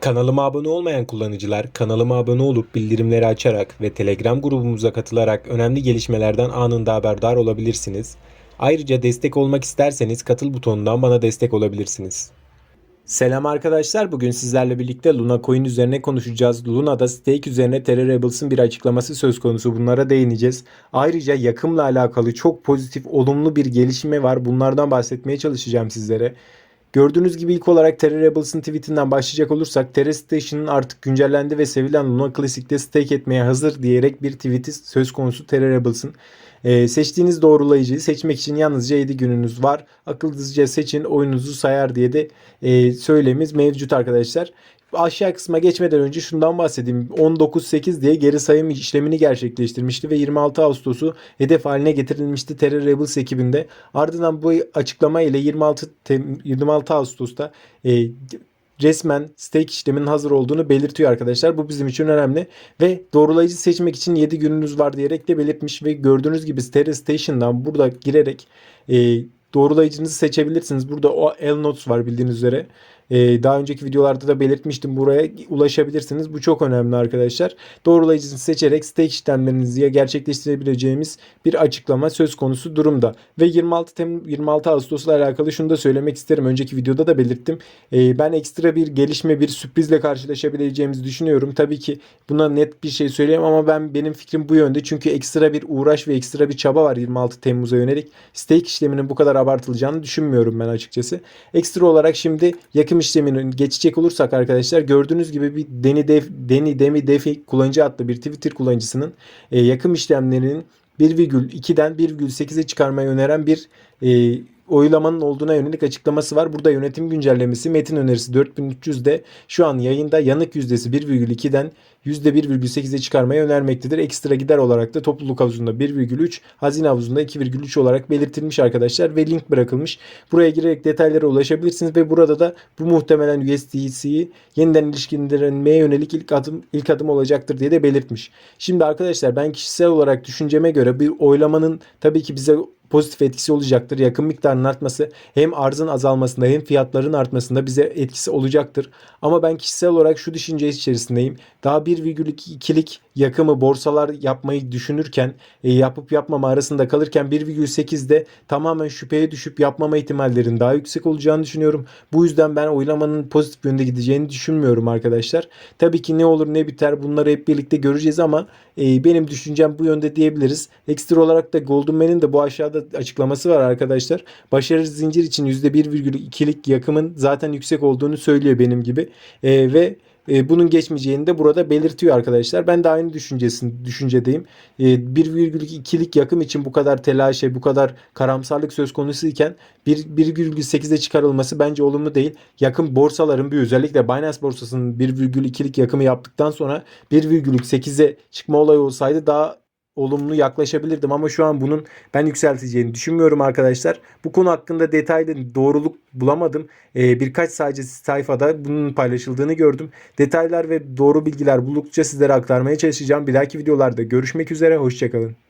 Kanalıma abone olmayan kullanıcılar kanalıma abone olup bildirimleri açarak ve Telegram grubumuza katılarak önemli gelişmelerden anında haberdar olabilirsiniz. Ayrıca destek olmak isterseniz katıl butonundan bana destek olabilirsiniz. Selam arkadaşlar. Bugün sizlerle birlikte Luna Coin üzerine konuşacağız. Luna'da stake üzerine Terra Rebels'ın bir açıklaması söz konusu. Bunlara değineceğiz. Ayrıca yakımla alakalı çok pozitif, olumlu bir gelişme var. Bunlardan bahsetmeye çalışacağım sizlere. Gördüğünüz gibi ilk olarak Terra Rebels'ın tweetinden başlayacak olursak Terra Station'ın artık güncellendi ve sevilen Luna Classic'te stake etmeye hazır diyerek bir tweeti söz konusu Terra Rebels'ın. Ee, seçtiğiniz doğrulayıcıyı seçmek için yalnızca 7 gününüz var. Akıllıca seçin oyununuzu sayar diye de e, söylemimiz mevcut arkadaşlar. Aşağı kısma geçmeden önce şundan bahsedeyim. 19.8 diye geri sayım işlemini gerçekleştirmişti ve 26 Ağustos'u hedef haline getirilmişti Terra Rebels ekibinde. Ardından bu açıklama ile 26 Tem- 26 Ağustos'ta e, resmen stake işleminin hazır olduğunu belirtiyor arkadaşlar. Bu bizim için önemli ve doğrulayıcı seçmek için 7 gününüz var diyerek de belirtmiş ve gördüğünüz gibi Terra Station'dan burada girerek e, doğrulayıcınızı seçebilirsiniz. Burada o L-Notes var bildiğiniz üzere. Ee, daha önceki videolarda da belirtmiştim. Buraya ulaşabilirsiniz. Bu çok önemli arkadaşlar. Doğrulayıcısını seçerek stake işlemlerinizi gerçekleştirebileceğimiz bir açıklama söz konusu durumda. Ve 26 Tem 26 Ağustos'la alakalı şunu da söylemek isterim. Önceki videoda da belirttim. Ee, ben ekstra bir gelişme, bir sürprizle karşılaşabileceğimizi düşünüyorum. Tabii ki buna net bir şey söyleyemem ama ben benim fikrim bu yönde. Çünkü ekstra bir uğraş ve ekstra bir çaba var 26 Temmuz'a yönelik. Stake işleminin bu kadar abartılacağını düşünmüyorum ben açıkçası. Ekstra olarak şimdi yakım işlemini geçecek olursak arkadaşlar gördüğünüz gibi bir Deni, Def, Deni Demi Defi kullanıcı adlı bir Twitter kullanıcısının e, yakım işlemlerinin 1,2'den 1,8'e çıkarmayı öneren bir e, oylamanın olduğuna yönelik açıklaması var. Burada yönetim güncellemesi metin önerisi 4300'de şu an yayında yanık yüzdesi 1,2'den %1,8'e çıkarmayı önermektedir. Ekstra gider olarak da topluluk havuzunda 1,3, hazine havuzunda 2,3 olarak belirtilmiş arkadaşlar ve link bırakılmış. Buraya girerek detaylara ulaşabilirsiniz ve burada da bu muhtemelen USDC'yi yeniden ilişkilendirmeye yönelik ilk adım ilk adım olacaktır diye de belirtmiş. Şimdi arkadaşlar ben kişisel olarak düşünceme göre bir oylamanın tabii ki bize pozitif etkisi olacaktır. Yakın miktarının artması hem arzın azalmasında hem fiyatların artmasında bize etkisi olacaktır. Ama ben kişisel olarak şu düşünce içerisindeyim. Daha 1,2'lik yakımı borsalar yapmayı düşünürken e, yapıp yapmama arasında kalırken 1,8'de tamamen şüpheye düşüp yapmama ihtimallerin daha yüksek olacağını düşünüyorum. Bu yüzden ben oylamanın pozitif yönde gideceğini düşünmüyorum arkadaşlar. Tabii ki ne olur ne biter bunları hep birlikte göreceğiz ama e, benim düşüncem bu yönde diyebiliriz. Ekstra olarak da Goldman'in de bu aşağıda açıklaması var arkadaşlar. Başarı zincir için %1,2'lik yakımın zaten yüksek olduğunu söylüyor benim gibi. E, ve e, bunun geçmeyeceğini de burada belirtiyor arkadaşlar. Ben de aynı düşüncesin, düşüncedeyim. E, 1,2'lik yakım için bu kadar telaşe, bu kadar karamsarlık söz konusu iken 1,8'e çıkarılması bence olumlu değil. Yakın borsaların bir özellikle Binance borsasının 1,2'lik yakımı yaptıktan sonra 1,8'e çıkma olayı olsaydı daha olumlu yaklaşabilirdim ama şu an bunun ben yükselteceğini düşünmüyorum arkadaşlar. Bu konu hakkında detaylı doğruluk bulamadım. Ee, birkaç sadece sayfada bunun paylaşıldığını gördüm. Detaylar ve doğru bilgiler buldukça sizlere aktarmaya çalışacağım. Bir dahaki videolarda görüşmek üzere. Hoşçakalın.